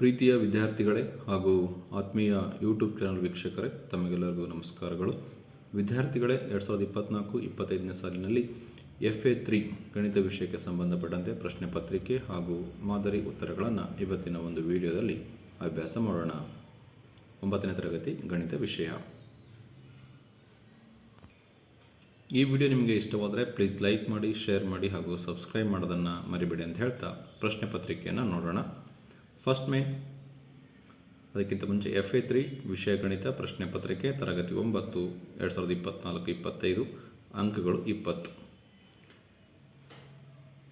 ಪ್ರೀತಿಯ ವಿದ್ಯಾರ್ಥಿಗಳೇ ಹಾಗೂ ಆತ್ಮೀಯ ಯೂಟ್ಯೂಬ್ ಚಾನಲ್ ವೀಕ್ಷಕರೇ, ತಮಗೆಲ್ಲರಿಗೂ ನಮಸ್ಕಾರಗಳು. ವಿದ್ಯಾರ್ಥಿಗಳೇ, ಎರಡು ಸಾವಿರದ ಇಪ್ಪತ್ತ್ನಾಲ್ಕು ಇಪ್ಪತ್ತೈದನೇ ಸಾಲಿನಲ್ಲಿ ಎಫ್ ಎ ತ್ರೀ ಗಣಿತ ವಿಷಯಕ್ಕೆ ಸಂಬಂಧಪಟ್ಟಂತೆ ಪ್ರಶ್ನೆ ಪತ್ರಿಕೆ ಹಾಗೂ ಮಾದರಿ ಉತ್ತರಗಳನ್ನು ಇವತ್ತಿನ ಒಂದು ವಿಡಿಯೋದಲ್ಲಿ ಅಭ್ಯಾಸ ಮಾಡೋಣ. ಒಂಬತ್ತನೇ ತರಗತಿ ಗಣಿತ ವಿಷಯ. ಈ ವಿಡಿಯೋ ನಿಮಗೆ ಇಷ್ಟವಾದರೆ ಪ್ಲೀಸ್ ಲೈಕ್ ಮಾಡಿ ಶೇರ್ ಮಾಡಿ ಹಾಗೂ ಸಬ್ಸ್ಕ್ರೈಬ್ ಮಾಡೋದನ್ನು ಮರಿಬೇಡಿ ಅಂತ ಹೇಳ್ತಾ ಪ್ರಶ್ನೆ ಪತ್ರಿಕೆಯನ್ನು ನೋಡೋಣ. ಫಸ್ಟ್ ಮೇನ್ ಅದಕ್ಕಿಂತ ಮುಂಚೆ ಎಫ್ ಎ ತ್ರೀ ವಿಷಯ ಗಣಿತ, ಪ್ರಶ್ನೆ ಪತ್ರಿಕೆ, ತರಗತಿ ಒಂಬತ್ತು, ಎರಡು ಸಾವಿರದ ಇಪ್ಪತ್ತ್ನಾಲ್ಕು ಇಪ್ಪತ್ತೈದು, ಅಂಕಗಳು ಇಪ್ಪತ್ತು.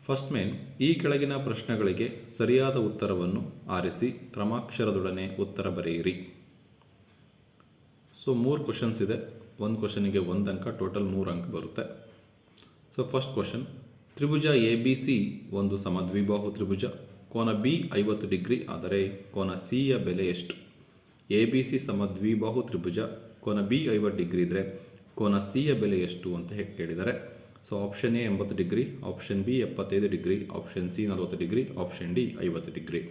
ಫಸ್ಟ್ ಮೇನ್ ಈ ಕೆಳಗಿನ ಪ್ರಶ್ನೆಗಳಿಗೆ ಸರಿಯಾದ ಉತ್ತರವನ್ನು ಆರಿಸಿ ಕ್ರಮಾಕ್ಷರದೊಡನೆ ಉತ್ತರ ಬರೆಯಿರಿ. ಸೊ ಮೂರು ಕ್ವಶನ್ಸ್ ಇದೆ. ಒಂದು ಕ್ವಶನಿಗೆ ಒಂದು ಅಂಕ ಟೋಟಲ್ ಮೂರು ಅಂಕ ಬರುತ್ತೆ. ಸೊ ಫಸ್ಟ್ ಕ್ವಶನ್ ತ್ರಿಭುಜ ಎ ಬಿ ಸಿ ಒಂದು ಸಮದ್ವಿಬಾಹು ತ್ರಿಭುಜ. ಕೋನ ಬಿ ಐವತ್ತು ಡಿಗ್ರಿ, ಆದರೆ ಕೋನ ಸಿಯ ಬೆಲೆ ಎಷ್ಟು? ಎ, ಬಿ, ಸಿ ಸಮ ದ್ವಿಬಾಹು ತ್ರಿಭುಜ, ಕೋನ ಬಿ ಐವತ್ತು ಡಿಗ್ರಿ ಇದ್ದರೆ ಕೋನ ಸಿಯ ಬೆಲೆ ಎಷ್ಟು ಅಂತ ಹೇಗೆ ಕೇಳಿದ್ದಾರೆ ಸೊ, ಆಪ್ಷನ್ ಎ ಎಂಬತ್ತು ಡಿಗ್ರಿ, ಆಪ್ಷನ್ ಬಿ ಎಪ್ಪತ್ತೈದು ಡಿಗ್ರಿ, ಆಪ್ಷನ್ ಸಿ ನಲವತ್ತು ಡಿಗ್ರಿ, ಆಪ್ಷನ್ ಡಿ ಐವತ್ತು ಡಿಗ್ರಿ.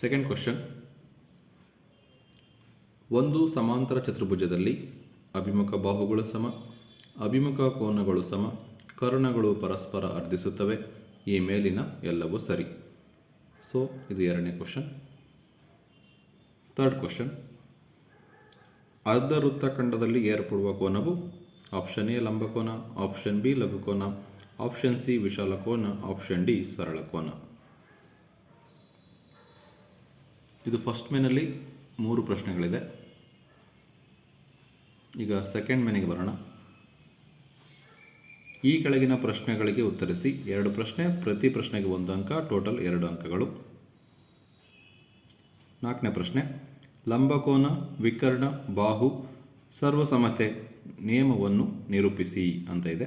Second question. ಒಂದು ಸಮಾಂತರ ಚತುರ್ಭುಜದಲ್ಲಿ ಅಭಿಮುಖ ಬಾಹುಗಳು ಸಮ, ಅಭಿಮುಖ ಕೋನಗಳು ಸಮ, ಕರ್ಣಗಳು ಪರಸ್ಪರ ಅರ್ಧಿಸುತ್ತವೆ. ಈ ಮೇಲಿನ ಎಲ್ಲವೂ ಸರಿ. ಸೊ ಇದು ಎರಡನೇ ಕ್ವಶನ್ ಥರ್ಡ್ ಕ್ವಶನ್ ಅರ್ಧ ವೃತ್ತಖಂಡದಲ್ಲಿ ಏರ್ಪಡುವ ಕೋನವು ಆಪ್ಷನ್ ಎ ಲಂಬಕೋನ ಆಪ್ಷನ್ ಬಿ ಲಘುಕೋನ ಆಪ್ಷನ್ ಸಿ ವಿಶಾಲ ಕೋನ ಆಪ್ಷನ್ ಡಿ ಸರಳ ಕೋನ. ಇದು ಫಸ್ಟ್ ಮೆನಲ್ಲಿ ಮೂರು ಪ್ರಶ್ನೆಗಳಿದೆ. ಈಗ ಸೆಕೆಂಡ್ ಮೇನಿಗೆ ಬರೋಣ. ಈ ಕೆಳಗಿನ ಪ್ರಶ್ನೆಗಳಿಗೆ ಉತ್ತರಿಸಿ ಎರಡು ಪ್ರಶ್ನೆ, ಪ್ರತಿ ಪ್ರಶ್ನೆಗೆ ಒಂದು ಅಂಕ, ಟೋಟಲ್ ಎರಡು ಅಂಕಗಳು. ನಾಲ್ಕನೇ ಪ್ರಶ್ನೆ, ಲಂಬಕೋನ, ವಿಕರ್ಣ, ಬಾಹು ಸರ್ವಸಮತೆ ನಿಯಮವನ್ನು ನಿರೂಪಿಸಿ ಅಂತ ಇದೆ.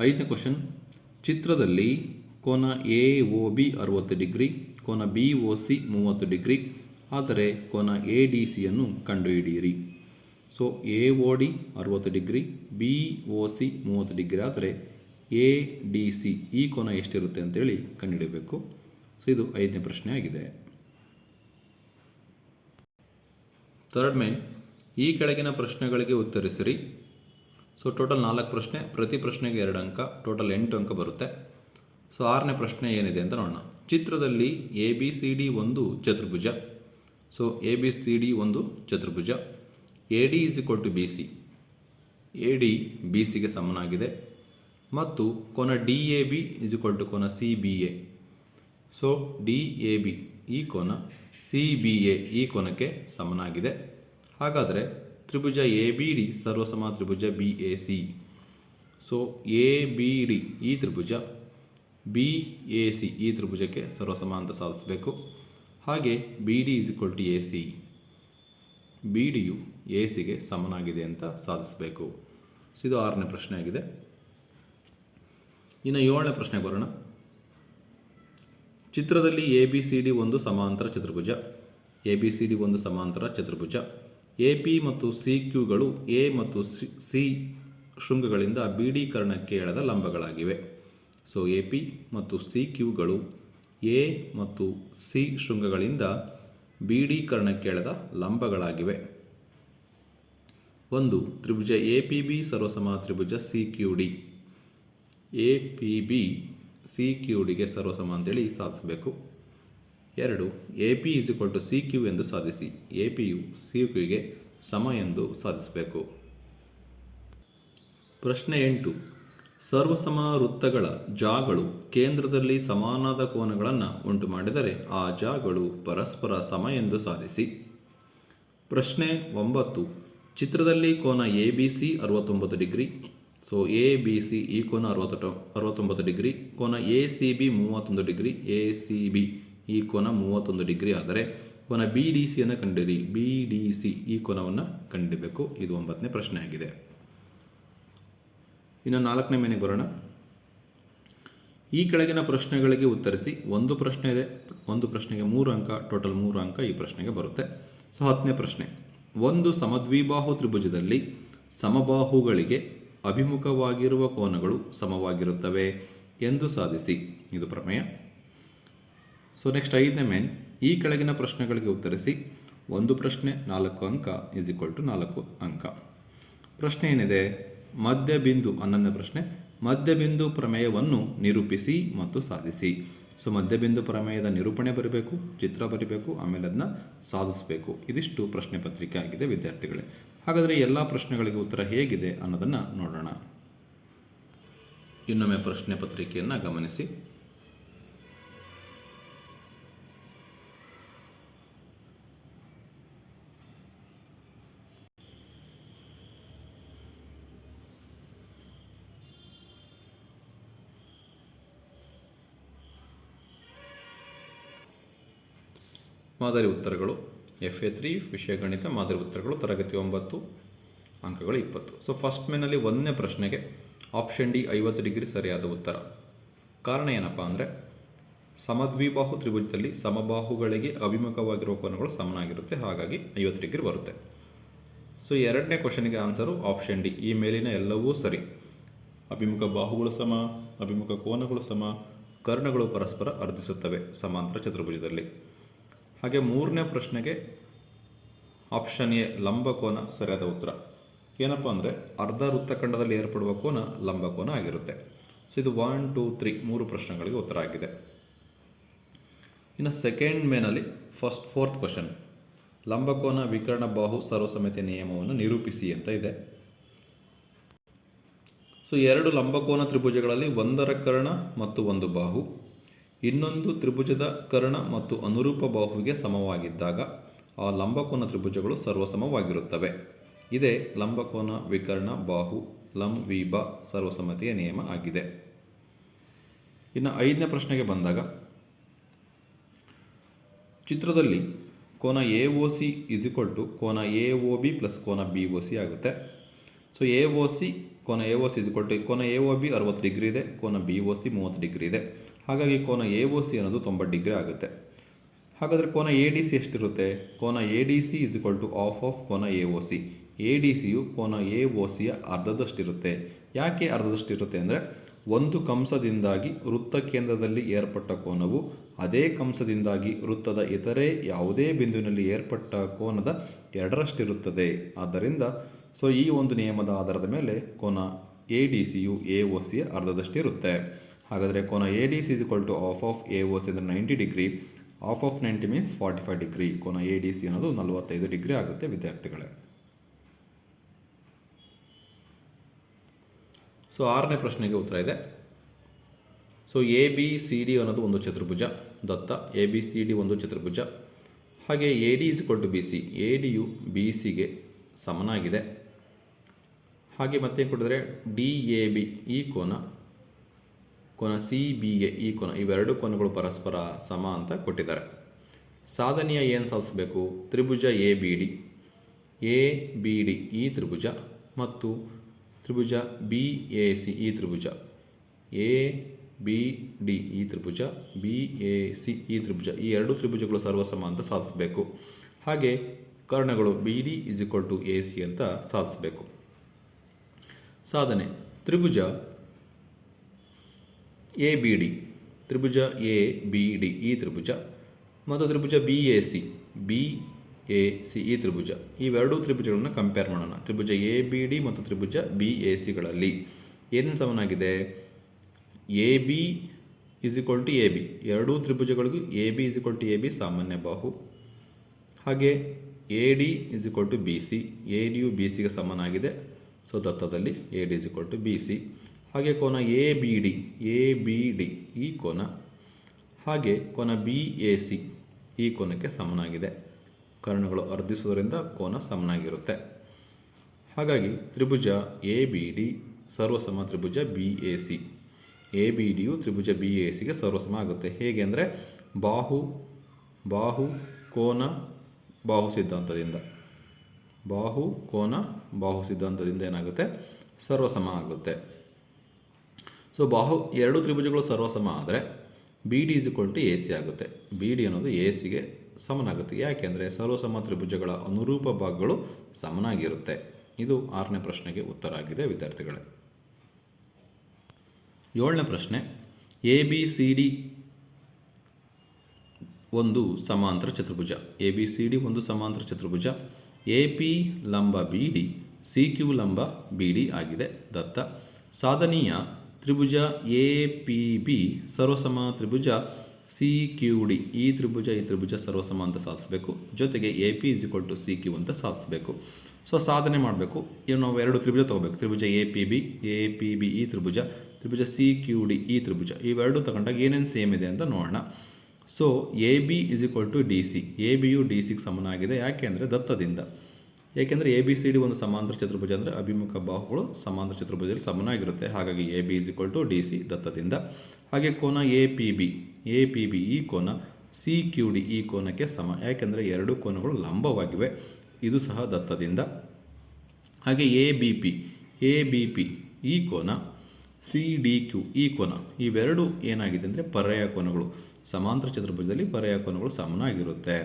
ಐದನೇ ಕ್ವಶನ್, ಚಿತ್ರದಲ್ಲಿ ಕೋನ ಎ ಒ ಬಿ ಅರವತ್ತು ಡಿಗ್ರಿ, ಕೋನ ಬಿ ಓ ಸಿ ಮೂವತ್ತು ಡಿಗ್ರಿ, ಆದರೆ ಕೋನ ಎ ಡಿ ಸಿಯನ್ನು ಕಂಡುಹಿಡಿಯಿರಿ. ಸೊ ಎ ಒ ಡಿ ಅರವತ್ತು ಡಿಗ್ರಿ ಬಿ ಓ ಸಿ ಮೂವತ್ತು ಡಿಗ್ರಿ ಆದರೆ ಎ ಡಿ ಸಿ ಈ ಕೋನ ಎಷ್ಟಿರುತ್ತೆ ಅಂತೇಳಿ ಕಂಡುಹಿಡಬೇಕು. ಸೊ ಇದು ಐದನೇ ಪ್ರಶ್ನೆ ಆಗಿದೆ ಥರ್ಡ್ ಮೇನ್ ಈ ಕೆಳಗಿನ ಪ್ರಶ್ನೆಗಳಿಗೆ ಉತ್ತರಿಸಿರಿ. ಸೊ ಟೋಟಲ್ ನಾಲ್ಕು ಪ್ರಶ್ನೆ, ಪ್ರತಿ ಪ್ರಶ್ನೆಗೆ ಎರಡು ಅಂಕ ಟೋಟಲ್ ಎಂಟು ಅಂಕ ಬರುತ್ತೆ. ಸೊ ಆರನೇ ಪ್ರಶ್ನೆ ಏನಿದೆ ಅಂತ ನೋಡೋಣ. ಚಿತ್ರದಲ್ಲಿ ಎ ಬಿ ಸಿ ಡಿ ಒಂದು ಚತುರ್ಭುಜ. So A B C D ಒಂದು ಚತುರ್ಭುಜ. A D is equal to B C A D B ಸಿಗೆ ಸಮನಾಗಿದೆ. ಮತ್ತು ಕೋನ D A B is equal to ಕೋನ C B A so D A B ಈ ಕೋನ ಸಿ ಬಿ ಎ ಈ ಕೋನಕ್ಕೆ ಸಮನಾಗಿದೆ. ಹಾಗಾದರೆ ತ್ರಿಭುಜ ಎ ಬಿ ಡಿ ಸರ್ವಸಮ ತ್ರಿಭುಜ B A C so A B D ಈ ತ್ರಿಭುಜ ಬಿ ಎ ಸಿ ಈ ತ್ರಿಭುಜಕ್ಕೆ ಸರ್ವಸಮ ಅಂತ ಸಾಧಿಸಬೇಕು. ಹಾಗೆ B D is equal to A C B DU A ಸಿಗೆ ಸಮನಾಗಿದೆ ಅಂತ ಸಾಧಿಸಬೇಕು. ಸೊ, ಇದು ಆರನೇ ಪ್ರಶ್ನೆ ಆಗಿದೆ ಇನ್ನು ಏಳನೇ ಪ್ರಶ್ನೆಗೆ ಬರೋಣ. ಚಿತ್ರದಲ್ಲಿ ಎ ಬಿ ಸಿ ಡಿ ಒಂದು ಸಮಾಂತರ ಚತುರ್ಭುಜ. ಎ ಬಿ ಸಿ ಡಿ ಒಂದು ಸಮಾಂತರ ಚತುರ್ಭುಜ. ಎ ಪಿ ಮತ್ತು ಸಿ ಕ್ಯೂಗಳು ಎ ಮತ್ತು ಸಿ- ಶೃಂಗಗಳಿಂದ ಬಿ ಡಿ ಕರ್ಣಕ್ಕೆ ಎಳೆದ ಲಂಬಗಳಾಗಿವೆ. ಸೊ ಎ ಪಿ ಮತ್ತು ಸಿ ಕ್ಯೂಗಳು ಎ ಮತ್ತು ಸಿ ಶೃಂಗಗಳಿಂದ ಬಿ ಡಿ ಕರ್ಣಕ್ಕೆ ಎಳೆದ ಲಂಬಗಳಾಗಿವೆ. ಒಂದು, ತ್ರಿಭುಜ ಎ ಪಿ ಬಿ ಸರ್ವಸಮ ತ್ರಿಭುಜ C Q D. A P B C Q ಡಿಗೆ ಸರ್ವಸಮ ಅಂತೇಳಿ ಸಾಧಿಸಬೇಕು. ಎರಡು, A P is equal to C Q ಎಂದು ಸಾಧಿಸಿ, ಎ ಪಿಯು ಸಿ ಕ್ಯೂಗೆ ಸಮ ಎಂದು ಸಾಧಿಸಬೇಕು. ಪ್ರಶ್ನೆ ಎಂಟು, ಸರ್ವಸಮ ವೃತ್ತಗಳ ಜಾಗಳು ಕೇಂದ್ರದಲ್ಲಿ ಸಮಾನಾದ ಕೋನಗಳನ್ನು ಉಂಟು ಮಾಡಿದರೆ ಆ ಜಾಗಳು ಪರಸ್ಪರ ಸಮ ಎಂದು ಸಾಧಿಸಿ. ಪ್ರಶ್ನೆ ಒಂಬತ್ತು ಚಿತ್ರದಲ್ಲಿ ಕೋನ ಎ ಬಿ ಸಿ ಅರವತ್ತೊಂಬತ್ತು degree so A B C ಈ ಕೋನ ಅರವತ್ತು ಅರವತ್ತೊಂಬತ್ತು ಡಿಗ್ರಿ, ಕೋನ ಎ ಸಿ ಬಿ ಮೂವತ್ತೊಂದು ಡಿಗ್ರಿ ಎ ಸಿ ಬಿ ಈ ಕೋನ ಮೂವತ್ತೊಂದು ಡಿಗ್ರಿ ಆದರೆ ಕೋನ ಬಿ ಡಿ ಸಿಯನ್ನು ಕಂಡಿರಿ. ಬಿ ಡಿ ಸಿ ಈ ಕೋನವನ್ನು ಕಂಡಿಬೇಕು. ಇದು ಒಂಬತ್ತನೇ ಪ್ರಶ್ನೆ ಆಗಿದೆ ಇನ್ನು ನಾಲ್ಕನೇ ಮೇನೆಗೆ ಬರೋಣ. ಈ ಕೆಳಗಿನ ಪ್ರಶ್ನೆಗಳಿಗೆ ಉತ್ತರಿಸಿ. ಒಂದು ಪ್ರಶ್ನೆ ಇದೆ, ಒಂದು ಪ್ರಶ್ನೆಗೆ ಮೂರು ಅಂಕ, ಟೋಟಲ್ ಮೂರು ಅಂಕ ಈ ಪ್ರಶ್ನೆಗೆ ಬರುತ್ತೆ. ಸೊ ಹತ್ತನೇ ಪ್ರಶ್ನೆ. ಒಂದು ಸಮದ್ವಿಬಾಹು ತ್ರಿಭುಜದಲ್ಲಿ ಸಮಬಾಹುಗಳಿಗೆ ಅಭಿಮುಖವಾಗಿರುವ ಕೋನಗಳು ಸಮವಾಗಿರುತ್ತವೆ ಎಂದು ಸಾಧಿಸಿ. ಇದು ಪ್ರಮೇಯ. ಸೊ ನೆಕ್ಸ್ಟ್ ಐದನೇ ಮೇನ್ ಈ ಕೆಳಗಿನ ಪ್ರಶ್ನೆಗಳಿಗೆ ಉತ್ತರಿಸಿ. ಒಂದು ಪ್ರಶ್ನೆ ನಾಲ್ಕು ಅಂಕ ಇಸ್ ಈಕ್ವಲ್ ಟು ನಾಲ್ಕು ಅಂಕ. ಪ್ರಶ್ನೆ ಏನಿದೆ? ಮಧ್ಯಬಿಂದು, ಹನ್ನೊಂದನೇ ಪ್ರಶ್ನೆ. ಮಧ್ಯಬಿಂದು ಪ್ರಮೇಯವನ್ನು ನಿರೂಪಿಸಿ ಮತ್ತು ಸಾಧಿಸಿ. ಸೊ ಮಧ್ಯಬಿಂದು ಪ್ರಮೇಯದ ನಿರೂಪಣೆ ಬರಬೇಕು, ಚಿತ್ರ ಬರೀಬೇಕು, ಆಮೇಲೆ ಅದನ್ನ ಸಾಧಿಸಬೇಕು. ಇದಿಷ್ಟು ಪ್ರಶ್ನೆ ಪತ್ರಿಕೆ ಆಗಿದೆ ವಿದ್ಯಾರ್ಥಿಗಳೇ. ಹಾಗಾದರೆ ಎಲ್ಲ ಪ್ರಶ್ನೆಗಳಿಗೆ ಉತ್ತರ ಹೇಗಿದೆ ಅನ್ನೋದನ್ನು ನೋಡೋಣ. ಇನ್ನೊಮ್ಮೆ ಪ್ರಶ್ನೆ ಪತ್ರಿಕೆಯನ್ನು ಗಮನಿಸಿ. ಮಾದರಿ ಉತ್ತರಗಳು ಎಫ್ ಎ ತ್ರೀ ವಿಷಯ ಗಣಿತ, ಮಾದರಿ ಉತ್ತರಗಳು, ತರಗತಿ ಒಂಬತ್ತು, ಅಂಕಗಳು ಇಪ್ಪತ್ತು. ಸೊ ಫಸ್ಟ್ ಮೇನಲ್ಲಿ ಒಂದನೇ ಪ್ರಶ್ನೆಗೆ ಆಪ್ಷನ್ ಡಿ ಐವತ್ತು ಡಿಗ್ರಿ ಸರಿಯಾದ ಉತ್ತರ. ಕಾರಣ ಏನಪ್ಪ ಅಂದರೆ, ಸಮದ್ವಿಬಾಹು ತ್ರಿಭುಜದಲ್ಲಿ ಸಮಬಾಹುಗಳಿಗೆ ಅಭಿಮುಖವಾಗಿರುವ ಕೋನಗಳು ಸಮನಾಗಿರುತ್ತೆ, ಹಾಗಾಗಿ ಐವತ್ತು ಡಿಗ್ರಿ ಬರುತ್ತೆ. ಸೊ ಎರಡನೇ ಕ್ವಶನ್ಗೆ ಆನ್ಸರು ಆಪ್ಷನ್ ಡಿ ಈ ಮೇಲಿನ ಎಲ್ಲವೂ ಸರಿ. ಅಭಿಮುಖ ಬಾಹುಗಳು ಸಮ, ಅಭಿಮುಖ ಕೋನಗಳು ಸಮ, ಕರ್ಣಗಳು ಪರಸ್ಪರ ಅರ್ಧಿಸುತ್ತವೆ, ಸಮಾಂತರ ಚತುರ್ಭುಜದಲ್ಲಿ. ಹಾಗೆ ಮೂರನೇ ಪ್ರಶ್ನೆಗೆ ಆಪ್ಷನ್ ಎ ಲಂಬಕೋನ ಸರಿಯಾದ ಉತ್ತರ. ಏನಪ್ಪ ಅಂದರೆ ಅರ್ಧ ವೃತ್ತಖಂಡದಲ್ಲಿ ಏರ್ಪಡುವ ಕೋನ ಲಂಬಕೋನ ಆಗಿರುತ್ತೆ. ಸೊ ಇದು ಒನ್ ಟೂ ತ್ರೀ ಮೂರು ಪ್ರಶ್ನೆಗಳಿಗೆ ಉತ್ತರ ಆಗಿದೆ. ಇನ್ನು ಸೆಕೆಂಡ್ ಮೇನಲ್ಲಿ ಫಸ್ಟ್ ಫೋರ್ತ್ ಕ್ವಶನ್ ಲಂಬಕೋನ ವಿಕರಣ ಬಾಹು ಸರ್ವಸಮ್ಮತಿಯ ನಿಯಮವನ್ನು ನಿರೂಪಿಸಿ ಅಂತ ಇದೆ. ಸೊ ಎರಡು ಲಂಬಕೋನ ತ್ರಿಭುಜಗಳಲ್ಲಿ ಒಂದರ ಕರ್ಣ ಮತ್ತು ಒಂದು ಬಾಹು. ಇನ್ನೊಂದು ತ್ರಿಭುಜದ ಕರ್ಣ ಮತ್ತು ಅನುರೂಪ ಬಾಹುವಿಗೆ ಸಮವಾಗಿದ್ದಾಗ ಆ ಲಂಬಕೋನ ತ್ರಿಭುಜಗಳು ಸರ್ವಸಮವಾಗಿರುತ್ತವೆ. ಇದೇ ಲಂಬಕೋನ, ವಿಕರ್ಣ, ಬಾಹು, ಲಂ ವಿಬ ಸರ್ವಸಮ್ಮತಿಯ ನಿಯಮ ಆಗಿದೆ. ಇನ್ನು ಐದನೇ ಪ್ರಶ್ನೆಗೆ ಬಂದಾಗ, ಚಿತ್ರದಲ್ಲಿ ಕೋನ A O C is equal to ಕೋನ ಎ ಒ ಬಿ ಪ್ಲಸ್ ಕೋನ ಬಿ ಓ ಸಿ ಆಗುತ್ತೆ. ಸೊ ಎ ಓ ಸಿ, ಕೋನ A O C is equal to ಕೋನ ಎ ಓ ಬಿ ಅರವತ್ತು ಡಿಗ್ರಿ ಇದೆ, ಕೋನ ಬಿ ಓ ಸಿ ಮೂವತ್ತು ಡಿಗ್ರಿ ಇದೆ. ಹಾಗಾಗಿ ಕೋನ ಎ ಓ ಸಿ ಅನ್ನೋದು ತೊಂಬತ್ತು ಡಿಗ್ರಿ ಆಗುತ್ತೆ. ಹಾಗಾದರೆ ಕೋನ ಎ ಡಿ ಸಿ ಎಷ್ಟಿರುತ್ತೆ? ಕೋನ A D C is equal to half half ಕೋನ A O C. A D ಸಿಯು ಕೋನ ಎ ಓ ಸಿಯ ಅರ್ಧದಷ್ಟಿರುತ್ತೆ. ಯಾಕೆ ಅರ್ಧದಷ್ಟಿರುತ್ತೆ ಅಂದರೆ ಒಂದು ಕಂಸದಿಂದಾಗಿ ವೃತ್ತ ಕೇಂದ್ರದಲ್ಲಿ ಏರ್ಪಟ್ಟ ಕೋನವು ಅದೇ ಕಂಸದಿಂದಾಗಿ ವೃತ್ತದ ಇತರೆ ಯಾವುದೇ ಬಿಂದುವಿನಲ್ಲಿ ಏರ್ಪಟ್ಟ ಕೋನದ ಎರಡರಷ್ಟಿರುತ್ತದೆ. ಆದ್ದರಿಂದ ಸೊ ಈ ಒಂದು ನಿಯಮದ ಆಧಾರದ ಮೇಲೆ ಕೋನ ಎ ಡಿ ಸಿಯು ಎ ಓ ಸಿಯ ಅರ್ಧದಷ್ಟಿರುತ್ತೆ. ಹಾಗಾದರೆ ಕೋನ A D C is equal to half half A O C ಅಂದರೆ ninety degree half half ninety means forty five degree ಕೋನ ಎ ಡಿ ಸಿ ಅನ್ನೋದು ನಲವತ್ತೈದು ಡಿಗ್ರಿ ಆಗುತ್ತೆ ವಿದ್ಯಾರ್ಥಿಗಳೇ. ಸೊ ಆರನೇ ಪ್ರಶ್ನೆಗೆ ಉತ್ತರ ಇದೆ. So A B C D ಅನ್ನೋದು ಒಂದು ಚತುರ್ಭುಜ, ದತ್ತ. ಎ ಬಿ ಸಿ ಡಿ ಒಂದು ಚತುರ್ಭುಜ. ಹಾಗೆ A D is equal to B C A DU B ಸಿಗೆ ಸಮನಾಗಿದೆ. ಹಾಗೆ ಮತ್ತೆ ಕೊಟ್ಟಿದ್ರೆ ಡಿ ಎ ಬಿ ಈ ಕೋನ ಕೋನ ಸಿ, ಬಿ ಎ ಈ ಕೋನ, ಇವೆರಡು ಕೋನಗಳು ಪರಸ್ಪರ ಸಮ ಅಂತ ಕೊಟ್ಟಿದ್ದಾರೆ. ಸಾಧನೆಯ ಏನು ಸಾಧಿಸಬೇಕು? ತ್ರಿಭುಜ A, B, D. A, B, D, ಈ ತ್ರಿಭುಜ ಮತ್ತು ತ್ರಿಭುಜ ಬಿ, ಎ, ಸಿ, ಈ ತ್ರಿಭುಜ. ಎ, ಬಿ, ಡಿ, ಈ ತ್ರಿಭುಜ, ಬಿ, ಎ, ಸಿ, ಈ ತ್ರಿಭುಜ. ಈ ಎರಡು ತ್ರಿಭುಜಗಳು ಸರ್ವಸಮ ಅಂತ ಸಾಧಿಸಬೇಕು. ಹಾಗೆ ಕರ್ಣಗಳು B, D is equal to A, C ಅಂತ ಸಾಧಿಸಬೇಕು. ಸಾಧನೆ. ತ್ರಿಭುಜ ಎ ಬಿ ಡಿ ತ್ರಿಭುಜ ಎ ಬಿ ಡಿ ಈ ತ್ರಿಭುಜ, ಮತ್ತು ತ್ರಿಭುಜ B A C B A C ಈ ತ್ರಿಭುಜ. ಇವೆರಡೂ ತ್ರಿಭುಜಗಳನ್ನು ಕಂಪೇರ್ ಮಾಡೋಣ. ತ್ರಿಭುಜ ಎ ಬಿ ಡಿ ಮತ್ತು ತ್ರಿಭುಜ ಬಿ ಎ ಸಿಗಳಲ್ಲಿ ಏನು ಸಮನಾಗಿದೆ A B is equal to A B ಎರಡೂ ತ್ರಿಭುಜಗಳಿಗೂ A B is equal to A B ಸಾಮಾನ್ಯ ಬಾಹು. ಹಾಗೆ A D is equal to B C A DU B ಸಿಗೆ ಸಮನಾಗಿದೆ so ದತ್ತದಲ್ಲಿ A D is equal to B C ಹಾಗೆ ಕೋನ A B D A B D ಈ ಕೋನ ಹಾಗೆ ಕೋನ ಬಿ ಎ ಸಿ ಈ ಕೋನಕ್ಕೆ ಸಮನಾಗಿದೆ. ಕರ್ಣಗಳು ಅರ್ಧಿಸುವುದರಿಂದ ಕೋನ ಸಮನಾಗಿರುತ್ತೆ. ಹಾಗಾಗಿ ತ್ರಿಭುಜ ಎ ಬಿ ಡಿ ಸರ್ವಸಮ ತ್ರಿಭುಜ B A C A B DU ತ್ರಿಭುಜ ಬಿ ಎ ಸಿಗೆ ಸರ್ವಸಮ ಆಗುತ್ತೆ. ಹೇಗೆ ಅಂದರೆ ಬಾಹು ಬಾಹು, ಕೋನ, ಬಾಹು ಸಿದ್ಧಾಂತದಿಂದ. ಬಾಹು, ಕೋನ, ಬಾಹು ಸಿದ್ಧಾಂತದಿಂದ ಏನಾಗುತ್ತೆ? ಸರ್ವಸಮ ಆಗುತ್ತೆ. ಸೊ ಬಾಹು ಎರಡು ತ್ರಿಭುಜಗಳು ಸರ್ವಸಮ ಆದರೆ B D is equal to A C ಆಗುತ್ತೆ. ಬಿ ಡಿ ಅನ್ನೋದು ಎ ಸಿಗೆ ಸಮನಾಗುತ್ತೆ. ಯಾಕೆಂದರೆ ಸರ್ವಸಮ ತ್ರಿಭುಜಗಳ ಅನುರೂಪ ಭಾಗಗಳು ಸಮನಾಗಿರುತ್ತೆ. ಇದು ಆರನೇ ಪ್ರಶ್ನೆಗೆ ಉತ್ತರ ಆಗಿದೆ ವಿದ್ಯಾರ್ಥಿಗಳೇ. ಏಳನೇ ಪ್ರಶ್ನೆ ಎ ಬಿ ಸಿ ಡಿ ಒಂದು ಸಮಾಂತರ ಚತುರ್ಭುಜ. ಎ ಬಿ ಸಿ ಡಿ ಒಂದು ಸಮಾಂತರ ಚತುರ್ಭುಜ. ಎ ಪಿ ಲಂಬ ಬಿ ಡಿ ಸಿ ಕ್ಯೂ ಲಂಬ ಬಿ ಡಿ ಆಗಿದೆ. ದತ್ತ. ಸಾಧನೀಯ ತ್ರಿಭುಜ ಎ, ಪಿ, ಬಿ, ಸರ್ವಸಮ ತ್ರಿಭುಜ, ಸಿ, ಕ್ಯೂ, ಡಿ. ಈ ತ್ರಿಭುಜ ಈ ತ್ರಿಭುಜ ಸರ್ವಸಮ ಅಂತ ಸಾಧಿಸಬೇಕು. ಜೊತೆಗೆ A, P, is equal to C, Q ಅಂತ ಸಾಧಿಸಬೇಕು. ಸೊ, ಸಾಧನೆ ಮಾಡಬೇಕು. ಇವು ನಾವು ಎರಡು ತ್ರಿಭುಜ ತೊಗೋಬೇಕು. ತ್ರಿಭುಜ A, P, B, A, P, B, ಈ ತ್ರಿಭುಜ ತ್ರಿಭುಜ ಸಿ, ಕ್ಯೂ, ಡಿ, ಈ ತ್ರಿಭುಜ. ಇವೆರಡು ತಗೊಂಡಾಗ ಏನೇನು ಸೇಮ್ ಇದೆ ಅಂತ ನೋಡೋಣ. So, A, B, is equal to D C. A, ಬಿಯು D ಸಿಗೆ ಸಮನಾಗಿದೆ. ಯಾಕೆ ಅಂದರೆ ದತ್ತದಿಂದ. ಏಕೆಂದರೆ ಎ ಬಿ ಸಿ ಡಿ ಒಂದು ಸಮಾಂತರ ಚತುರ್ಭುಜ ಅಂದರೆ ಅಭಿಮುಖ ಬಾಹುಗಳು ಸಮಾಂತರ ಚತುರ್ಭುಜದಲ್ಲಿ ಸಮನಾಗಿರುತ್ತೆ. ಹಾಗಾಗಿ A B is to D C ದತ್ತದಿಂದ. ಹಾಗೆ ಕೋನ A P B A P B ಈ ಕೋನ ಸಿ ಕ್ಯೂ ಡಿ ಈ ಕೋನಕ್ಕೆ ಸಮ. ಯಾಕೆಂದರೆ ಎರಡು ಕೋನಗಳು ಲಂಬವಾಗಿವೆ. ಇದು ಸಹ ದತ್ತದಿಂದ. ಹಾಗೆ A B P A B P ಈ ಕೋನ ಸಿ ಡಿ ಕ್ಯೂ ಈ ಕೋನ. ಇವೆರಡು ಏನಾಗಿದೆ ಅಂದರೆ ಪರ್ಯಾಯ ಕೋನಗಳು. ಸಮಾಂತರ ಚತುರ್ಭುಜದಲ್ಲಿ ಪರ್ಯಾಯ ಕೋನಗಳು ಸಮನಾಗಿರುತ್ತೆ.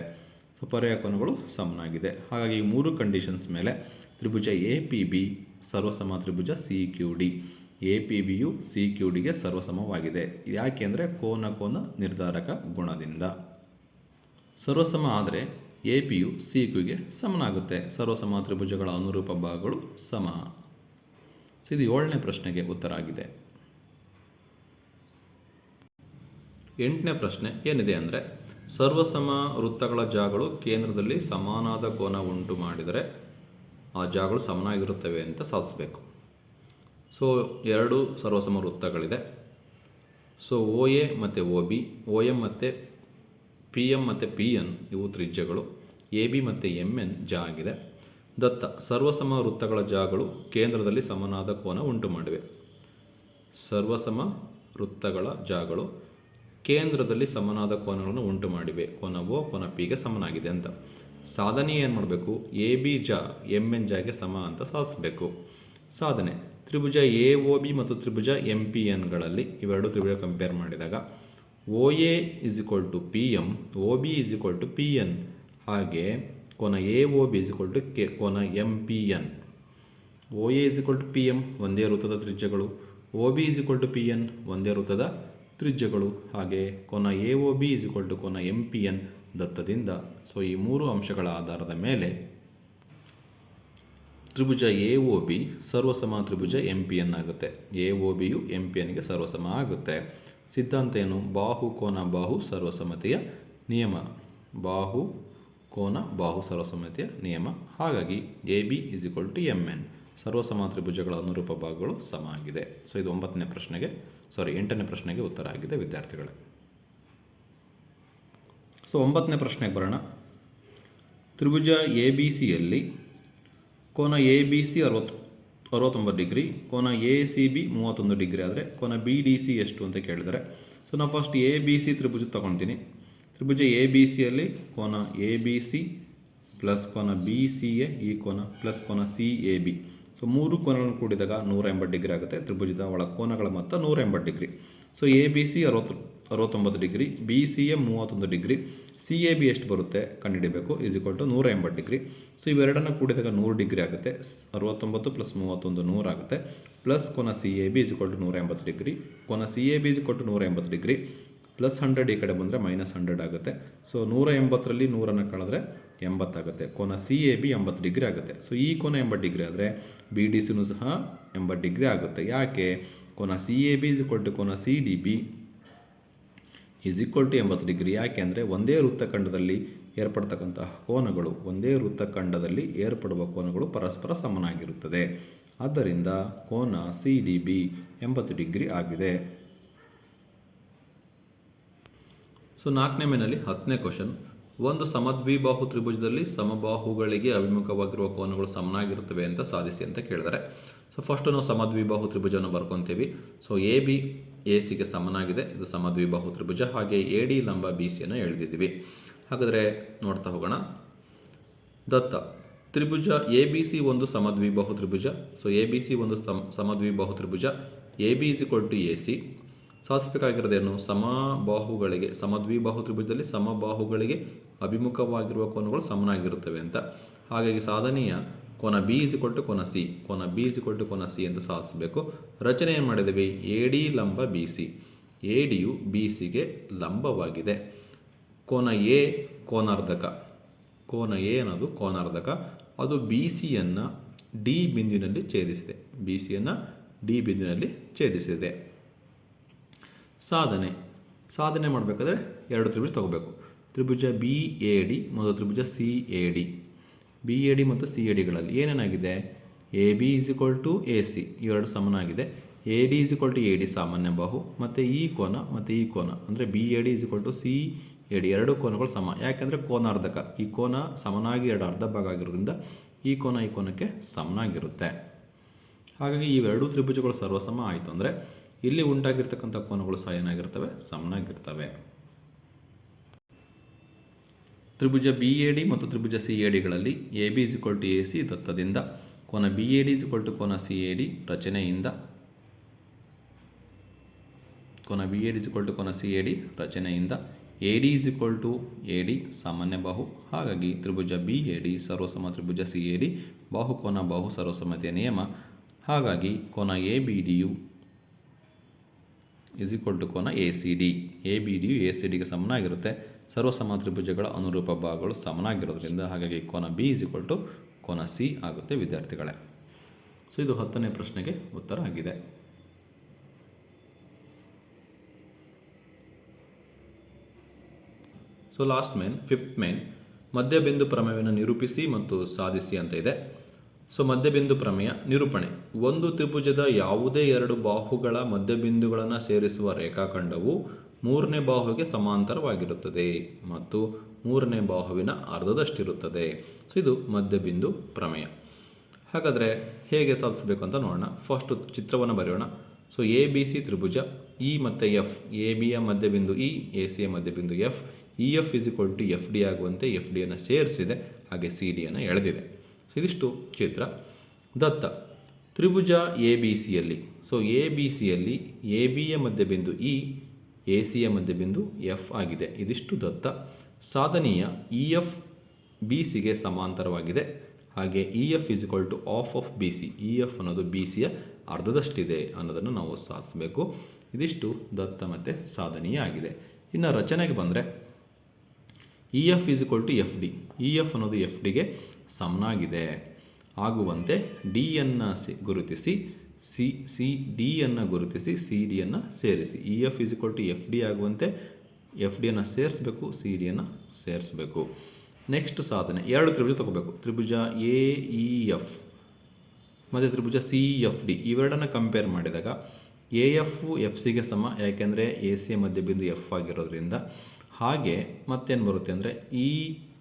ಸೊ ಕೋನಗಳು ಸಮನಾಗಿದೆ. ಹಾಗಾಗಿ ಈ ಮೂರು ಕಂಡೀಷನ್ಸ್ ಮೇಲೆ ತ್ರಿಭುಜ ಎ ಪಿ ಬಿ ಸರ್ವಸಮ ತ್ರಿಭುಜ C Q D A P ಬಿಯು C Q ಡಿಗೆ ಸರ್ವಸಮವಾಗಿದೆ. ಯಾಕೆ ಅಂದರೆ ಕೋನ ಕೋನ ನಿರ್ಧಾರಕ ಗುಣದಿಂದ. ಸರ್ವಸಮ ಆದರೆ ಎ ಪಿಯು ಸಿ ಕ್ಯೂಗೆ ಸಮನಾಗುತ್ತೆ. ಸರ್ವಸಮ ತ್ರಿಭುಜಗಳ ಅನುರೂಪ ಭಾಗಗಳು ಸಮ. ಇದು ಏಳನೇ ಪ್ರಶ್ನೆಗೆ ಉತ್ತರ ಆಗಿದೆ. ಎಂಟನೇ ಪ್ರಶ್ನೆ ಏನಿದೆ ಅಂದರೆ ಸರ್ವಸಮ ವೃತ್ತಗಳ ಜಾಗಗಳು ಕೇಂದ್ರದಲ್ಲಿ ಸಮಾನಾದ ಕೋನ ಉಂಟು ಮಾಡಿದರೆ ಆ ಜಾಗಗಳು ಸಮನಾಗಿರುತ್ತವೆ ಅಂತ ಸಾಧಿಸಬೇಕು. ಸೊ ಎರಡು ಸರ್ವಸಮ ವೃತ್ತಗಳಿದೆ. ಸೊ ಒ ಎ ಮತ್ತು ಒ ಬಿ ಒ ಎಂ ಮತ್ತು ಪಿ ಎಂ ಮತ್ತು ಪಿ ಎನ್ ಇವು ತ್ರಿಜ್ಯಗಳು. ಎ ಬಿ ಮತ್ತು ಎಂ ಎನ್ ಜಾ ಆಗಿದೆ ದತ್ತ, ಸರ್ವಸಮ ವೃತ್ತಗಳ ಜಾಗಗಳು ಕೇಂದ್ರದಲ್ಲಿ ಸಮನಾದ ಕೋನ ಉಂಟು ಮಾಡಿವೆ. ಸರ್ವಸಮ ವೃತ್ತಗಳ ಜಾಗಗಳು ಕೇಂದ್ರದಲ್ಲಿ ಸಮನಾದ ಕೋನಗಳನ್ನು ಉಂಟು ಮಾಡಿವೆ. ಕೋನ ಓ ಕೋನ ಪಿಗೆ ಸಮನಾಗಿದೆ ಅಂತ. ಸಾಧನೆ ಏನು ಮಾಡಬೇಕು? ಎ, ಬಿ, ಜ, ಎಂ, ಎನ್ ಜಾಗೆ ಸಮ ಅಂತ ಸಾಧಿಸಬೇಕು. ಸಾಧನೆ. ತ್ರಿಭುಜ ಎ, ಒ, ಬಿ ಮತ್ತು ತ್ರಿಭುಜ ಎಂ, ಪಿ ಎನ್ಗಳಲ್ಲಿ ಇವೆರಡು ತ್ರಿಭುಜ ಕಂಪೇರ್ ಮಾಡಿದಾಗ O A is equal to P M O B is equal to P N ಹಾಗೆ ಕೋನ A, O, B is equal to K ಕೋನ M, P N O A is equal to P M ಒಂದೇ ವೃತ್ತದ ತ್ರಿಜ್ಯಗಳು. O, B is equal to P N ಒಂದೇ ವೃತ್ತದ ತ್ರಿಜ್ಯಗಳು, ಹಾಗೆ ಕೋನ A O B is equal to ಕೋನ ಎಂ ಪಿ ಎನ್ ದತ್ತದಿಂದ. ಸೊ ಈ ಮೂರು ಅಂಶಗಳ ಆಧಾರದ ಮೇಲೆ ತ್ರಿಭುಜ ಎ ಒ ಬಿ ಸರ್ವಸಮ ತ್ರಿಭುಜ ಎಂ ಪಿ ಎನ್ ಆಗುತ್ತೆ. ಎ ಒ ಬಿಯು ಎಂ ಪಿ ಎನ್ಗೆ ಸರ್ವಸಮ ಆಗುತ್ತೆ. ಸಿದ್ಧಾಂತ ಏನು? ಬಾಹು ಕೋನ ಬಾಹು ಸರ್ವಸಮ್ಮತಿಯ ನಿಯಮ. ಬಾಹು ಕೋನ ಬಾಹು ಸರ್ವಸಮ್ಮತಿಯ ನಿಯಮ. ಹಾಗಾಗಿ A B is to M N ಸರ್ವಸಮ ತ್ರಿಭುಜಗಳ ಅನುರೂಪ ಭಾಗಗಳು ಸಮ ಆಗಿದೆ ಸೊ ಇದು ಒಂಬತ್ತನೇ ಪ್ರಶ್ನೆಗೆ ಸಾರಿ ಎಂಟನೇ ಪ್ರಶ್ನೆಗೆ ಉತ್ತರ ಆಗಿದೆ ವಿದ್ಯಾರ್ಥಿಗಳೇ. ಸೊ ಒಂಬತ್ತನೇ ಪ್ರಶ್ನೆಗೆ ಬರೋಣ. ತ್ರಿಭುಜ ಎ ಬಿ ಸಿಯಲ್ಲಿ ಕೋನ ಎ ಬಿ ಸಿ ಅರವತ್ತು ಅರವತ್ತೊಂಬತ್ತು ಡಿಗ್ರಿ, ಕೋನ ಎ ಸಿ ಬಿ ಮೂವತ್ತೊಂದು ಡಿಗ್ರಿ ಆದರೆ ಕೋನ ಬಿ ಡಿ ಸಿ ಎಷ್ಟು ಅಂತ ಕೇಳಿದರೆ ಸೊ ನಾವು ಫಸ್ಟ್ ಎ ಬಿ ಸಿ ತ್ರಿಭುಜ ತೊಗೊತೀನಿ. ತ್ರಿಭುಜ ಎ ಬಿ ಸಿಯಲ್ಲಿ ಕೋನ ಎ ಬಿ ಸಿ ಪ್ಲಸ್ ಕೋನ ಬಿ ಸಿ ಎ, ಈ ಕೋನ ಪ್ಲಸ್ ಕೋನ ಸಿ ಎ ಬಿ. ಸೊ ಮೂರು ಕೋನಗಳನ್ನು ಕೂಡಿದಾಗ ನೂರ ಎಂಬತ್ತು ಡಿಗ್ರಿ ಆಗುತ್ತೆ. ತ್ರಿಭುಜದ ಒಳ ಕೋನಗಳ ಮೊತ್ತ ನೂರ ಎಂಬತ್ತು degree. So A B C ಅರವತ್ತು, ಅರವತ್ತೊಂಬತ್ತು ಡಿಗ್ರಿ. ಬಿ ಸಿ ಎ ಮೂವತ್ತೊಂದು ಡಿಗ್ರಿ. ಸಿ ಎ ಬಿ ಎಷ್ಟು ಬರುತ್ತೆ? ಕಂಡುಹಿಡಬೇಕು. ಈಸ್ ಈಕ್ವಲ್ ಟು ನೂರ ಎಂಬತ್ತು ಡಿಗ್ರಿ. ಸೊ ಇವೆರಡನ್ನು ಕೂಡಿದಾಗ ನೂರು ಡಿಗ್ರಿ ಆಗುತ್ತೆ. ಅರವತ್ತೊಂಬತ್ತು ಪ್ಲಸ್ ಮೂವತ್ತೊಂದು ನೂರಾಗುತ್ತೆ plus Kona C A B is equal to ನೂರ ಎಂಬತ್ತು degree. Kona C A B is equal to ನೂರ ಎಂಬತ್ತು ಡಿಗ್ರಿ. ಪ್ಲಸ್ ಹಂಡ್ರೆಡ್ ಈ ಕಡೆ ಬಂದರೆ ಮೈನಸ್ ಹಂಡ್ರೆಡ್ ಆಗುತ್ತೆ. ಸೊ ನೂರ ಎಂಬತ್ತರಲ್ಲಿ ನೂರನ್ನು ಕಳೆದ್ರೆ ಎಂಬತ್ತಾಗುತ್ತೆ. ಕೋನ ಸಿ ಎ ಬಿ ಎಂಬತ್ತು ಡಿಗ್ರಿ ಆಗುತ್ತೆ. ಸೊ ಈ ಕೋನ ಎಂಬತ್ತು ಡಿಗ್ರಿ ಆದರೆ ಬಿ ಡಿ ಸಿನೂ ಸಹ ಎಂಬತ್ತು ಡಿಗ್ರಿ ಆಗುತ್ತೆ. ಯಾಕೆ? ಕೋನ C A B is equal to ಕೋನ C D B is equal to ಎಂಬತ್ತು ಡಿಗ್ರಿ. ಯಾಕೆ ಅಂದರೆ ಒಂದೇ ವೃತ್ತಖಂಡದಲ್ಲಿ ಏರ್ಪಡ್ತಕ್ಕಂತಹ ಕೋನಗಳು, ಒಂದೇ ವೃತ್ತಖಂಡದಲ್ಲಿ ಏರ್ಪಡುವ ಕೋನಗಳು ಪರಸ್ಪರ ಸಮನಾಗಿರುತ್ತದೆ. ಆದ್ದರಿಂದ ಕೋನ ಸಿ ಡಿ ಬಿ ಎಂಬತ್ತು ಡಿಗ್ರಿ ಆಗಿದೆ. ಸೊ ನಾಲ್ಕನೇ ಮೇನಲ್ಲಿ ಹತ್ತನೇ ಕ್ವಶನ್ ಒಂದು ಸಮದ್ವಿಬಾಹು ತ್ರಿಭುಜದಲ್ಲಿ ಸಮಬಾಹುಗಳಿಗೆ ಅಭಿಮುಖವಾಗಿರುವ ಕೋನಗಳು ಸಮನಾಗಿರುತ್ತವೆ ಅಂತ ಸಾಧಿಸಿ ಅಂತ ಕೇಳಿದರೆ. ಸೊ ಫಸ್ಟು ನಾವು ಸಮದ್ವಿಬಾಹು ತ್ರಿಭುಜವನ್ನು ಬರ್ಕೊತೀವಿ. ಸೊ ಎ ಬಿ ಎ ಸಿಗೆ ಸಮನಾಗಿದೆ. ಇದು ಸಮದ್ವಿಬಾಹು ತ್ರಿಭುಜ. ಹಾಗೆ ಎ ಡಿ ಲಂಬ ಬಿ ಸಿಯನ್ನು ಎಳೆದಿದ್ದೀವಿ. ಹಾಗಾದರೆ ನೋಡ್ತಾ ಹೋಗೋಣ. ದತ್ತ. ತ್ರಿಭುಜ ಎ ಬಿ ಸಿ ಒಂದು ಸಮದ್ವಿಬಾಹು ತ್ರಿಭುಜ. ಸೊ ಎ ಬಿ ಸಿ ಒಂದು ಸಮ, ಸಮದ್ವಿಬಾಹು ತ್ರಿಭುಜ. A B is equal to A C ಸಾಧಿಸಬೇಕಾಗಿರೋದೇನು ಸಮಬಾಹುಗಳಿಗೆ, ಸಮದ್ವಿಬಾಹು ತ್ರಿಭುಜದಲ್ಲಿ ಸಮಬಾಹುಗಳಿಗೆ ಅಭಿಮುಖವಾಗಿರುವ ಕೋನಗಳು ಸಮನಾಗಿರುತ್ತವೆ ಅಂತ. ಹಾಗಾಗಿ ಸಾಧನೆಯ ಕೋನ ಬಿ ಇಸ್ ಕೋನ ಸಿ ಕೋನ ಬಿ ಇಸ್ ಕೋನ ಸಿ ಅಂತ ಸಾಧಿಸಬೇಕು. ರಚನೆ ಏನು ಮಾಡಿದ್ದೀವಿ ಎ ಡಿ ಲಂಬ ಬಿ ಸಿ ಎ ಡಿಯು ಬಿ ಸಿಗೆ ಲಂಬವಾಗಿದೆ. ಕೋನ ಎ ಕೋನಾರ್ಧಕ. ಕೋನ ಎ ಅನ್ನೋದು ಕೋನಾರ್ಧಕ. ಅದು ಬಿ ಸಿಯನ್ನು ಡಿ ಬಿಂದುವಿನಲ್ಲಿ ಛೇದಿಸಿದೆ. ಬಿ ಸಿಯನ್ನು ಡಿ ಬಿಂದುವಿನಲ್ಲಿ ಛೇದಿಸಿದೆ. ಸಾಧನೆ. ಸಾಧನೆ ಮಾಡಬೇಕಾದ್ರೆ ಎರಡು ತ್ರಿಭುಜ ತಗೋಬೇಕು. ತ್ರಿಭುಜ ಬಿ ಎ ಡಿ ಮತ್ತು ತ್ರಿಭುಜ C A D B A D ಮತ್ತು ಸಿ ಎ ಡಿಗಳಲ್ಲಿ ಏನೇನಾಗಿದೆ? A B is equal to A C ಇವೆರಡು ಸಮನಾಗಿದೆ. A D is equal to A D ಸಾಮಾನ್ಯ ಬಾಹು, ಮತ್ತು ಈ ಕೋನ, ಮತ್ತು ಈ ಕೋನ. ಅಂದರೆ B A D is equal to C A D ಎರಡು ಕೋನಗಳು ಸಮ. ಯಾಕೆಂದರೆ ಕೋನಾರ್ಧಕ. ಈ ಕೋನ ಸಮನಾಗಿ ಎರಡು ಅರ್ಧ ಭಾಗ ಆಗಿರೋದ್ರಿಂದ ಈ ಕೋನ ಈ ಕೋನಕ್ಕೆ ಸಮನಾಗಿರುತ್ತೆ. ಹಾಗಾಗಿ ಇವೆರಡೂ ತ್ರಿಭುಜಗಳು ಸರ್ವಸಮ ಆಯಿತು ಅಂದರೆ ಇಲ್ಲಿ ಉಂಟಾಗಿರ್ತಕ್ಕಂಥ ಕೋನಗಳು ಸಹ ಏನಾಗಿರ್ತವೆ ಸಮನಾಗಿರ್ತವೆ ತ್ರಿಭುಜ ಬಿ ಎ ಡಿ ಮತ್ತು ತ್ರಿಭುಜ C A ಡಿಗಳಲ್ಲಿ A B equal to A C ದತ್ತದಿಂದ ಕೋನ B A D equal to ಕೋನ ಸಿ ಎ ಡಿ ರಚನೆಯಿಂದ ಕೋನ B A D equal to ಕೋನ ಸಿ ಎ ಡಿ ರಚನೆಯಿಂದ A D is equal to A D ಸಾಮಾನ್ಯ ಬಾಹು ಹಾಗಾಗಿ ತ್ರಿಭುಜ ಬಿ ಎ ಡಿ ಸರ್ವಸಮ ತ್ರಿಭುಜ ಸಿ ಎ ಡಿ ಬಾಹು ಕೋನ ಬಾಹು ಸರ್ವಸಮ್ಮತಿಯ ನಿಯಮ ಹಾಗಾಗಿ ಕೋನ ಎ ಬಿ ಡಿಯು ಇಸ್ ಈಕ್ವಲ್ ಟು ಕೋನ A C D A B DU A C ಡಿಗೆ ಸಮನಾಗಿರುತ್ತೆ. ಸರ್ವಸಮ ತ್ರಿಭುಜಗಳ ಅನುರೂಪ ಭಾಗಗಳು ಸಮನಾಗಿರೋದ್ರಿಂದ ಹಾಗಾಗಿ ಕೋನ ಬಿ ಇಸ್ ಈಕ್ವಲ್ ಟು ಕೋನ ಸಿ ಆಗುತ್ತೆ ವಿದ್ಯಾರ್ಥಿಗಳೇ. ಸೊ ಇದು ಹತ್ತನೇ ಪ್ರಶ್ನೆಗೆ ಉತ್ತರ ಆಗಿದೆ. So last main fifth main ಮಧ್ಯಬಿಂದು ಪ್ರಮೇಯವನ್ನು ನಿರೂಪಿಸಿ ಮತ್ತು ಸಾಧಿಸಿ ಅಂತ ಇದೆ. ಸೊ ಮಧ್ಯಬಿಂದು ಪ್ರಮೇಯ, ನಿರೂಪಣೆ. ಒಂದು ತ್ರಿಭುಜದ ಯಾವುದೇ ಎರಡು ಬಾಹುಗಳ ಮಧ್ಯಬಿಂದುಗಳನ್ನು ಸೇರಿಸುವ ರೇಖಾಖಂಡವು ಮೂರನೇ ಬಾಹುಗೆ ಸಮಾಂತರವಾಗಿರುತ್ತದೆ ಮತ್ತು ಮೂರನೇ ಬಾಹುವಿನ ಅರ್ಧದಷ್ಟಿರುತ್ತದೆ. ಸೊ ಇದು ಮಧ್ಯಬಿಂದು ಪ್ರಮೇಯ. ಹಾಗಾದರೆ ಹೇಗೆ ಸಾಧಿಸಬೇಕು ಅಂತ ನೋಡೋಣ. ಫಸ್ಟ್ ಚಿತ್ರವನ್ನು ಬರೆಯೋಣ. ಸೊ ಎ ಬಿ ಸಿ ತ್ರಿಭುಜ ಇ ಮತ್ತು ಎಫ್ ಎ ಬಿಯ ಮಧ್ಯಬಿಂದು ಇ ಎ ಸಿಯ ಮಧ್ಯಬಿಂದು F E F is equal to F D ಆಗುವಂತೆ ಎಫ್ ಡಿಯನ್ನು ಸೇರಿಸಿದೆ, ಹಾಗೆ ಸಿ ಡಿಯನ್ನು ಎಳೆದಿದೆ. ಸೊ ಇದಿಷ್ಟು ಚಿತ್ರ ದತ್ತ, ತ್ರಿಭುಜ ಎ ಬಿ ಸಿಯಲ್ಲಿ. ಸೊ ಎ ಬಿ ಸಿಯಲ್ಲಿ ಎ ಬಿಯ ಮಧ್ಯಬಿಂದು ಇ, ಎ ಸಿಯ ಮಧ್ಯಬಿಂದು ಎಫ್ ಆಗಿದೆ. ಇದಿಷ್ಟು ದತ್ತ. ಸಾಧನೀಯ ಇ ಎಫ್ ಬಿ ಸಿಗೆ ಸಮಾಂತರವಾಗಿದೆ. ಹಾಗೆ E F is equal to of of B C. E F ಅನ್ನೋದು ಬಿ ಸಿಯ ಅರ್ಧದಷ್ಟಿದೆ ಅನ್ನೋದನ್ನು ನಾವು ಸಾಧಿಸಬೇಕು. ಇದಿಷ್ಟು ದತ್ತ ಮತ್ತು ಸಾಧನೀಯ ಆಗಿದೆ. ಇನ್ನು ರಚನೆಗೆ ಬಂದರೆ E F is equal to F D. E F ಅನ್ನೋದು ಎಫ್ ಡಿಗೆ ಸಮನಾಗಿದೆ. ಆಗುವಂತೆ ಡಿಯನ್ನು ಸಿ ಗುರುತಿಸಿ, ಸಿ ಸಿ ಡಿಯನ್ನು ಗುರುತಿಸಿ ಸಿ ಡಿಯನ್ನು ಸೇರಿಸಿ. E F is equal to F D ಆಗುವಂತೆ ಎಫ್ ಡಿಯನ್ನು ಸೇರಿಸಬೇಕು ಸಿ ಡಿಯನ್ನು ಸೇರಿಸಬೇಕು. ನೆಕ್ಸ್ಟ್ ಸಾಧನೆ, ಎರಡು ತ್ರಿಭುಜ ತಗೋಬೇಕು. ತ್ರಿಭುಜ ಎ ಇ ಎಫ್ ಮತ್ತು ತ್ರಿಭುಜ ಸಿ ಎಫ್ ಡಿ ಇವೆರಡನ್ನು ಕಂಪೇರ್ ಮಾಡಿದಾಗ ಎ ಎಫ್ ಎಫ್ ಸಿಗೆ ಸಮ, ಯಾಕೆಂದರೆ ಎ ಸಿಯ ಮಧ್ಯಬಿಂದು ಎಫ್ ಆಗಿರೋದ್ರಿಂದ. ಹಾಗೆ ಮತ್ತೇನು ಬರುತ್ತೆ ಅಂದರೆ ಈ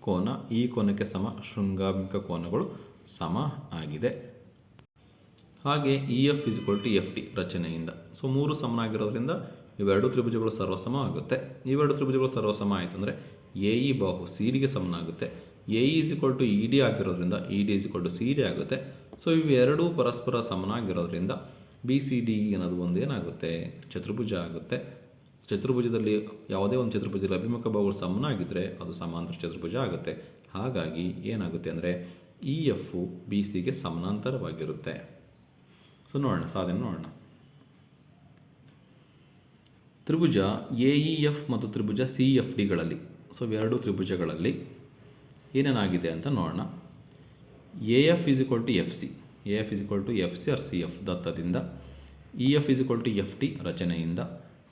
ಕೋನ, ಈ ಕೋನಕ್ಕೆ ಸಮ ಶೃಂಗಾಂಕ ಕೋನಗಳು ಸಮ ಆಗಿದೆ. ಹಾಗೆ E F is equal to F D ರಚನೆಯಿಂದ. ಸೊ ಮೂರು ಸಮನಾಗಿರೋದ್ರಿಂದ ಇವೆರಡು ತ್ರಿಭುಜಗಳು ಸರ್ವಸಮ ಆಗುತ್ತೆ. ಇವೆರಡು ತ್ರಿಭುಜಗಳು ಸರ್ವಸಮ ಆಯಿತು ಅಂದರೆ ಎ ಇ ಬಾಹು ಸಿ ಡಿಗೆ ಸಮನಾಗುತ್ತೆ. A is equal to E D ಆಗಿರೋದ್ರಿಂದ E D is to C D ಆಗುತ್ತೆ. ಸೊ ಇವೆರಡೂ ಪರಸ್ಪರ ಸಮನಾಗಿರೋದ್ರಿಂದ ಬಿ ಸಿ ಡಿ ಅನ್ನೋದು ಒಂದು ಏನಾಗುತ್ತೆ? ಚತುರ್ಭುಜ ಆಗುತ್ತೆ. ಚತುರ್ಭುಜದಲ್ಲಿ ಯಾವುದೇ ಒಂದು ಚತುರ್ಭುಜದಲ್ಲಿ ಅಭಿಮುಖ ಭಾಗಗಳು ಸಮನಾಗಿದ್ದರೆ ಅದು ಸಮಾಂತರ ಚತುರ್ಭುಜ ಆಗುತ್ತೆ. ಹಾಗಾಗಿ ಏನಾಗುತ್ತೆ ಅಂದರೆ ಇ ಎಫು ಬಿ ಸಿಗೆ ಸಮಾನಾಂತರವಾಗಿರುತ್ತೆ. ಸೊ ನೋಡೋಣ, ಸಾಧನೆ ನೋಡೋಣ. ತ್ರಿಭುಜ ಎ ಇ ಎಫ್ ಮತ್ತು ತ್ರಿಭುಜ ಸಿ ಎಫ್ ಡಿಗಳಲ್ಲಿ ಸೊ ಎರಡು ತ್ರಿಭುಜಗಳಲ್ಲಿ ಏನೇನಾಗಿದೆ ಅಂತ ನೋಡೋಣ. A F is equal to F C A F is equal to F C or C F ದತ್ತದಿಂದ. E F is equal to F T ರಚನೆಯಿಂದ.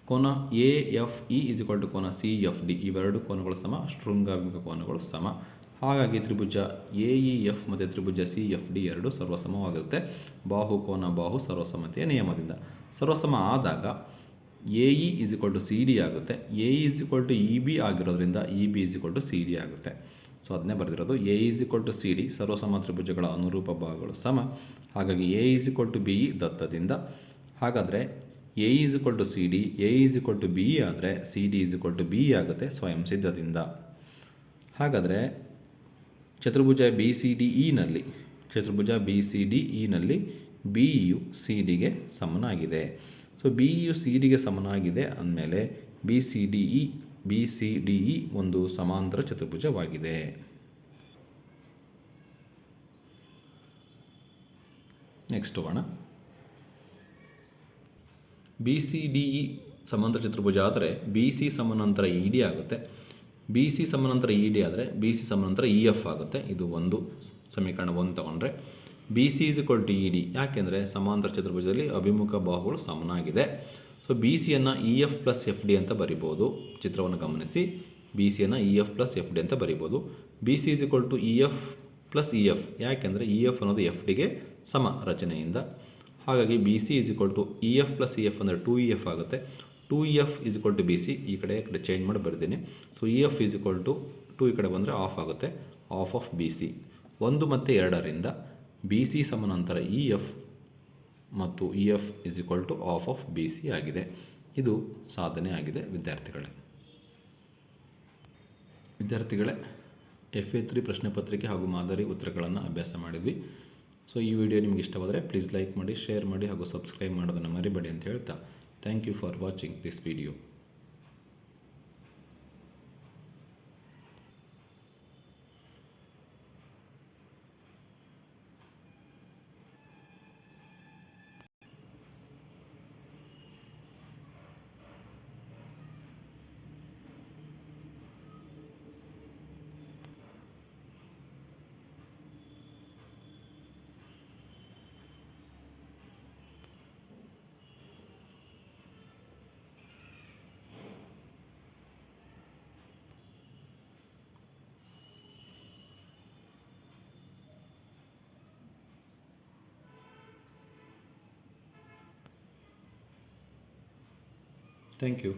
ಕೋನ A, F, E is equal to ಕೋನ C, F, D. ಇವೆರಡು ಕೋನಗಳು ಸಮ ಶೃಂಗಾಂಗಿಕ ಕೋನಗಳು ಸಮ. ಹಾಗಾಗಿ ತ್ರಿಭುಜ ಎ, ಇ, ಎಫ್ ಮತ್ತು ತ್ರಿಭುಜ ಸಿ, ಎಫ್, ಡಿ ಎರಡು ಸರ್ವಸಮವಾಗಿರುತ್ತೆ. ಬಾಹು ಕೋನ ಬಾಹು ಸರ್ವಸಮ್ಮತಿಯ ನಿಯಮದಿಂದ. ಸರ್ವಸಮ ಆದಾಗ A, E is equal to C, D ಆಗುತ್ತೆ. A is equal to E, B ಆಗಿರೋದ್ರಿಂದ E, B is equal to C, D ಆಗುತ್ತೆ. ಸೊ ಅದನ್ನೇ ಬರೆದಿರೋದು. A is equal to C, D ಸರ್ವಸಮ ತ್ರಿಭುಜಗಳ ಅನುರೂಪ ಭಾಗಗಳು ಸಮ. ಹಾಗಾಗಿ A is equal to B E ದತ್ತದಿಂದ. ಹಾಗಾದರೆ A is equal to C D A is equal to B ಆದರೆ C D is equal to B ಆಗುತ್ತೆ ಸ್ವಯಂ ಸಿದ್ಧದಿಂದ. ಹಾಗಾದರೆ ಚತುರ್ಭುಜ ಬಿ ಸಿ ಡಿ ಇನಲ್ಲಿ ಚತುರ್ಭುಜ ಬಿ ಸಿ ಡಿ ಇನಲ್ಲಿ ಬಿ ಯು ಸಿ ಡಿಗೆ ಸಮನಾಗಿದೆ. ಸೊ ಬಿ ಯು ಸಿ ಡಿಗೆ ಸಮನಾಗಿದೆ ಅಂದಮೇಲೆ B C D E B C D E ಒಂದು ಸಮಾಂತರ ಚತುರ್ಭುಜವಾಗಿದೆ. ನೆಕ್ಸ್ಟ್ ಹೋಗೋಣ ಬಿ ಸಿ ಡಿ ಇ ಸಮಾಂತರ ಚತುರ್ಭುಜ ಆದರೆ ಬಿ ಸಿ ಸಮಾನಾಂತರ ಇ ಡಿ ಆಗುತ್ತೆ. ಬಿ ಸಿ ಸಮಾನಾಂತರ ಇ ಡಿ ಆದರೆ ಬಿ ಸಿ ಸಮಾನಾಂತರ ಇ ಎಫ್ ಆಗುತ್ತೆ. ಇದು ಒಂದು ಸಮೀಕರಣ ಒಂದು ತಗೊಂಡ್ರೆ. B C is equal to E D ಯಾಕೆಂದರೆ ಸಮಾಂತರ ಚತುರ್ಭುಜದಲ್ಲಿ ಅಭಿಮುಖ ಬಾಹುಗಳು ಸಮನಾಗಿದೆ. So B ಸಿಯನ್ನು E F plus F D ಅಂತ ಬರಿಬೋದು. ಚಿತ್ರವನ್ನು ಗಮನಿಸಿ. B ಸಿಯನ್ನು E F plus F D ಅಂತ ಬರಿಬೋದು. B C is equal to E F plus E F ಯಾಕೆಂದರೆ ಇ ಎಫ್ ಅನ್ನೋದು ಎಫ್ ಡಿಗೆ ಸಮ ರಚನೆಯಿಂದ. ಹಾಗಾಗಿ B C is equal to E F plus E F ಅಂದರೆ ಟು ಇ ಎಫ್ ಆಗುತ್ತೆ. Two E F is equal to B C ಈ ಕಡೆ ಈ ಕಡೆ ಚೇಂಜ್ ಮಾಡಿ ಬರ್ತೀನಿ so E F is equal to two ಈ ಕಡೆ ಬಂದರೆ ಆಫ್ ಆಗುತ್ತೆ. ಆಫ್ ಆಫ್ ಬಿ ಸಿ ಒಂದು ಮತ್ತು ಎರಡರಿಂದ ಬಿ ಸಿ ಸಮಾನಾಂತರ ಇ ಎಫ್ ಮತ್ತು E F is equal to half of B C ಆಗಿದೆ. ಇದು ಸಾಧನೆ ಆಗಿದೆ ವಿದ್ಯಾರ್ಥಿಗಳೇ. ವಿದ್ಯಾರ್ಥಿಗಳೇ ಎಫ್ ಎ ತ್ರೀ ಪ್ರಶ್ನೆ ಪತ್ರಿಕೆ ಹಾಗೂ ಮಾದರಿ ಉತ್ತರಗಳನ್ನು ಅಭ್ಯಾಸ ಮಾಡಿದ್ವಿ. ಸೊ ಈ ವಿಡಿಯೋ ನಿಮ್ಗೆ ಇಷ್ಟವಾದರೆ ಪ್ಲೀಸ್ ಲೈಕ್ ಮಾಡಿ ಶೇರ್ ಮಾಡಿ ಹಾಗೂ ಸಬ್ಸ್ಕ್ರೈಬ್ ಮಾಡೋದನ್ನು ಮರಿಬೇಡಿ ಅಂತ ಹೇಳ್ತಾ thank you for watching this video thank you